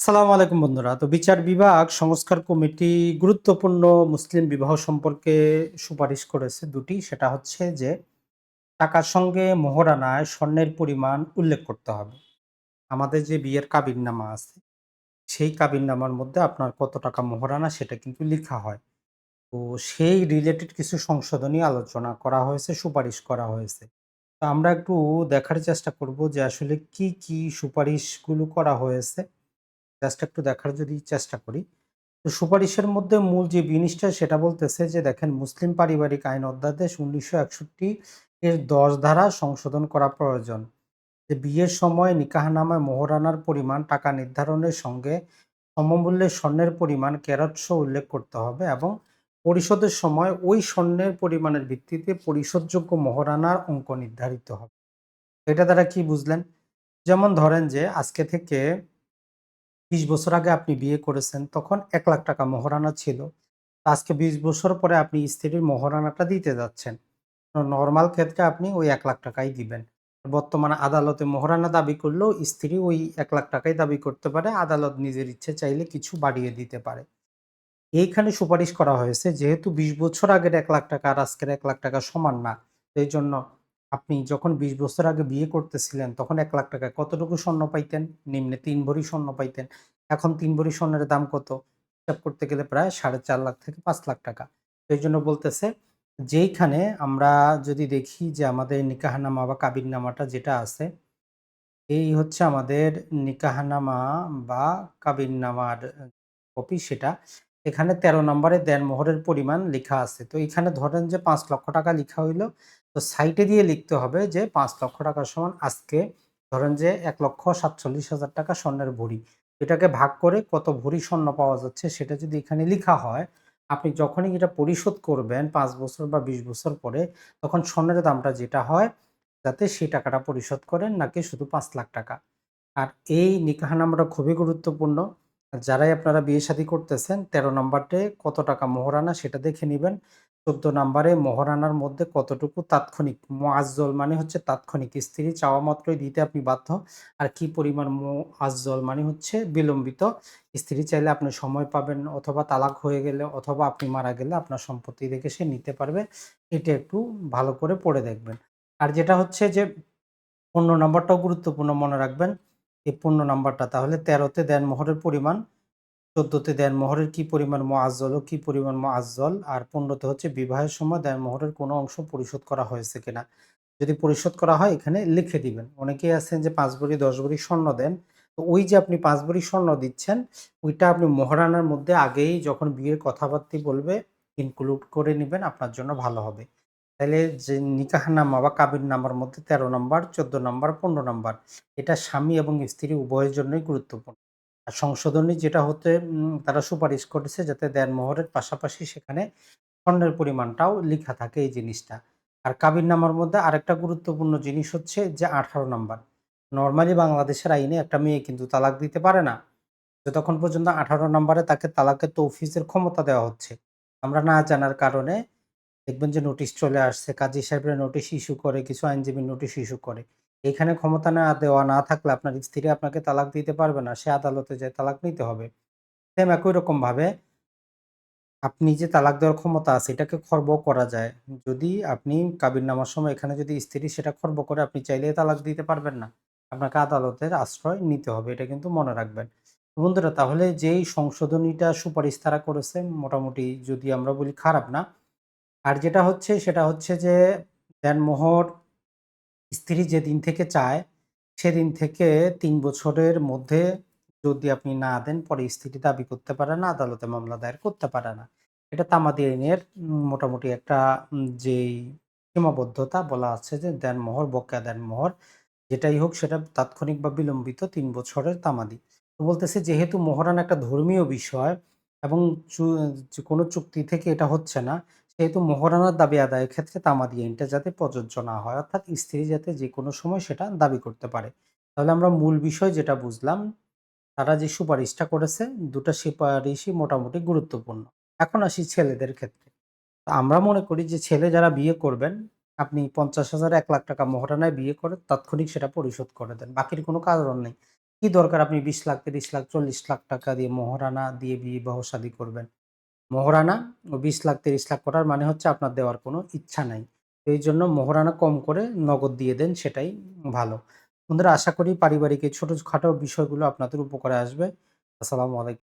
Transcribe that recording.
সালামু আলাইকুম বন্ধুরা। তো বিচার বিভাগ সংস্কার কমিটি গুরুত্বপূর্ণ মুসলিম বিবাহ সম্পর্কে সুপারিশ করেছে দুটি। সেটা হচ্ছে যে, টাকার সঙ্গে মোহরানায় স্বর্ণের পরিমাণ উল্লেখ করতে হবে। আমাদের যে বিয়ের কাবিননামা আছে, সেই কাবিননামার মধ্যে আপনার কত টাকা মোহরানা সেটা কিন্তু লেখা হয়। তো সেই রিলেটেড কিছু সংশোধনী আলোচনা করা হয়েছে, সুপারিশ করা হয়েছে। তো আমরা একটু দেখার চেষ্টা করব যে আসলে কি কি সুপারিশগুলো করা হয়েছে। জাস্ট একটু দেখার যদি চেষ্টা করি। তো সুপারিশের মধ্যে মূল যে জিনিসটা সেটা বলতেছে যে, দেখেন মুসলিম পারিবারিক আইন অধ্যাদেশ উনিশশো একষট্টি এর দশ ধারা সংশোধন করা প্রয়োজন। যে বিয়ের সময় নিকাহনামায় মোহরানার পরিমাণ, টাকা নির্ধারণের সঙ্গে সমমূল্যের স্বর্ণের পরিমাণ ক্যারটস উল্লেখ করতে হবে এবং পরিশোধের সময় ওই স্বর্ণের পরিমাণের ভিত্তিতে পরিশোধযোগ্য মোহরানার অঙ্ক নির্ধারিত হবে। এটা দ্বারা কি বুঝলেন? যেমন ধরেন যে, আজকে থেকে ২০ বছর আগে আপনি বিয়ে করেছেন, তখন এক লাখ টাকা মোহরানা ছিল। আজকে ২০ বছর পরে আপনি স্ত্রীর মোহরানাটা দিতে যাচ্ছেন। নরমাল ক্ষেত্রে আপনি ওই এক লাখ টাকাই দিবেন। বর্তমানে আদালতে মোহরানা দাবি করলেও স্ত্রী ওই এক লাখ টাকাই দাবি করতে পারে। আদালত নিজের ইচ্ছে চাইলে কিছু বাড়িয়ে দিতে পারে। এইখানে সুপারিশ করা হয়েছে যেহেতু ২০ বছর আগের এক লাখ টাকা আর আজকের এক লাখ টাকা সমান না। এইজন্য আপনি যখন ২০ বছর আগে বিয়ে করতেছিলেন তখন এক লাখ টাকায় কতটুকু স্বর্ণ পাইতেন? নিম্নে তিন ভরি স্বর্ণ পাইতেন। এখন তিন ভরি স্বর্ণের দাম কত? হিসাব করতে গেলে প্রায় সাড়ে চার লাখ থেকে পাঁচ লাখ টাকা। সেই জন্য বলতেছে যেইখানে আমরা যদি দেখি যে আমাদের নিকাহানামা বা কাবিননামাটা যেটা আছে, এই হচ্ছে আমাদের নিকাহানামা বা কাবিননামার কপি সেটা। এখানে ১৩ নম্বরে দেনমোহরের পরিমাণ লেখা আছে। তো এখানে ধরেন যে পাঁচ লক্ষ টাকা লেখা হইল। তো সাইডে দিয়ে লিখতে হবে যে ৳৫,০০,০০০ টাকা সমান আজকে ধরেন যে ৳১,৪৭,০০০ টাকা স্বর্ণের ভরি। এটাকে ভাগ করে কত ভরি স্বর্ণ পাওয়া যাচ্ছে সেটা যদি এখানে লিখা হয়, আপনি যখনই এটা পরিশোধ করবেন ৫ বছর বা ২০ বছর পরে তখন স্বর্ণের দামটা যেটা হয় যাতে সেই টাকাটা পরিশোধ করেন নাকি শুধু ৳৫,০০,০০০ টাকা। আর এই নিকাহনামাটা খুবই গুরুত্বপূর্ণ। যারাই আপনারা বিয়ে-শাদী করতেছেন ১৩ নম্বরটে কত টাকা মোহরানা সেটা দেখে নিবেন। ১৪ নম্বরে মোহরানার মধ্যে কতটুকু তাৎক্ষণিক মুআজ্জল মানে হচ্ছে তাৎক্ষণিক স্ত্রী চাওয়া মাত্রই দিতে আপনি বাধ্য। আর কি পরিমাণ মুআজ্জল মানে হচ্ছে বিলম্বিত। স্ত্রী চাইলে আপনি সময় পাবেন অথবা তালাক হয়ে গেলে অথবা আপনি মারা গেলে আপনার সম্পত্তি থেকে সে নিতে পারবে। এটা একটু ভালো করে পড়ে দেখবেন। আর যেটা হচ্ছে যে ১৫ নম্বরটাও গুরুত্বপূর্ণ মনে রাখবেন। এই ১৫ নাম্বারটা তাহলে তেরোতে দেন মোহরের পরিমাণ, ১৪ দেন দেনমোহরের কি পরিমাণ মুআজ্জল ও কি পরিমাণ মুআজ্জল আর ১৫ তে হচ্ছে বিবাহের সময় দেনমোহরের কোনো অংশ পরিশোধ করা হয়েছে কিনা। যদি পরিশোধ করা হয় এখানে লিখে দিবেন। অনেকেই আছেন যে পাঁচ ভরি ১০ ভরি স্বর্ণ দেন। তো ওই যে আপনি পাঁচ ভরি স্বর্ণ দিচ্ছেন, ওইটা আপনি মহারানার মধ্যে আগেই যখন বিয়ের কথাবার্তি বলবে ইনক্লুড করে নেবেন আপনার জন্য ভালো হবে। তাহলে যে নিকাহনামা বা কাবির নামার মধ্যে ১৩ নম্বর, ১৪ নম্বর, ১৫ নম্বর এটা স্বামী এবং স্ত্রী উভয়ের জন্যই গুরুত্বপূর্ণ। আর সংশোধনী যেটা হতে তারা সুপারিশ করেছে যাতে দেনমোহরের পাশাপাশি সেখানে স্বর্ণের পরিমাণটাও লিখা থাকে এই জিনিসটা। আর কাবির নামার মধ্যে আরেকটা গুরুত্বপূর্ণ জিনিস হচ্ছে যে ১৮ নাম্বার। নর্মালি বাংলাদেশের আইনে একটা মেয়ে কিন্তু তালাক দিতে পারে না। যতক্ষণ পর্যন্ত ১৮ নাম্বারে তাকে তালাকের তৌফিজের ক্ষমতা দেওয়া হচ্ছে। আমরা না জানার কারণে দেখবেন যে নোটিশ চলে আসছে, কাজী সাহেবরা নোটিশ ইস্যু করে, কিছু আইনজীবী নোটিশ ইস্যু করে। এখানে ক্ষমতা না দেওয়া না থাকলে আপনার স্ত্রী আপনাকে তালাক দিতে পারবে না। সে আদালতে যেয়ে তালাক নিতে হবে। সেম একই রকমভাবে আপনি যে তালাক দেওয়ার ক্ষমতা আছে, এটাকে খর্ব করা যায়। যদি আপনি কাবির নামার সময় এখানে যদি স্ত্রী সেটা খর্ব করে, আপনি চাইলে তালাক দিতে পারবেন না। আপনাকে আদালতের আশ্রয় নিতে হবে। এটা কিন্তু মনে রাখবেন। বন্ধুরা, তাহলে যেই সংশোধনীটা সুপারিশ তারা করেছে, মোটামুটি যদি আমরা বলি খারাপ না। আর যেটা হচ্ছে, সেটা হচ্ছে যে দেনমোহর স্ত্রী যেদিন থেকে চায় সেদিন থেকে তিন বছরের মধ্যে যদি আপনি না দেন পরে স্ত্রী দাবি করতে পারে না, আদালতে মামলা দায়ের করতে পারে না। এটা তামাদি আইনের মোটামুটি একটা যেই সীমাবদ্ধতা বলা আছে যে দেনমোহর, বকেয়া দেন মোহর যেটাই হোক সেটা তাৎক্ষণিক বা বিলম্বিত তিন বছরের তামাদি। তো বলতেছে যেহেতু মোহরানা একটা ধর্মীয় বিষয় এবং কোনো চুক্তি থেকে এটা হচ্ছে না, সেহেতু মোহরানার দাবি আদায়ের ক্ষেত্রে তামাদি আইনটা যাতে প্রযোজ্য না হয়। অর্থাৎ স্ত্রী যাতে যে কোনো সময় সেটা দাবি করতে পারে। তাহলে আমরা মূল বিষয় যেটা বুঝলাম, তারা যে সুপারিশটা করেছে ২ টা সুপারিশই মোটামুটি গুরুত্বপূর্ণ। এখন আসি ছেলেদের ক্ষেত্রে। আমরা মনে করি যে ছেলে যারা বিয়ে করবেন, আপনি পঞ্চাশ হাজার এক লাখ টাকা মোহরানায় বিয়ে করে তাৎক্ষণিক সেটা পরিশোধ করে দেন। বাকির কোনো কারণ নেই। কি দরকার আপনি ২০ লাখ, ৩০ লাখ, ৪০ লাখ টাকা দিয়ে মোহরানা দিয়ে বিবাহ শাদী করবেন। মোহরানা ও ২০ লাখ, ৩০ লাখ করার মানে হচ্ছে আপনার দেওয়ার কোনো ইচ্ছা নাই। এই জন্য মহরানা কম করে নগদ দিয়ে দেন সেটাই ভালো। বন্ধুরা আশা করি পারিবারিক এই ছোটোখাটো বিষয়গুলো আপনাদের উপকারে আসবে। আসসালামু আলাইকুম।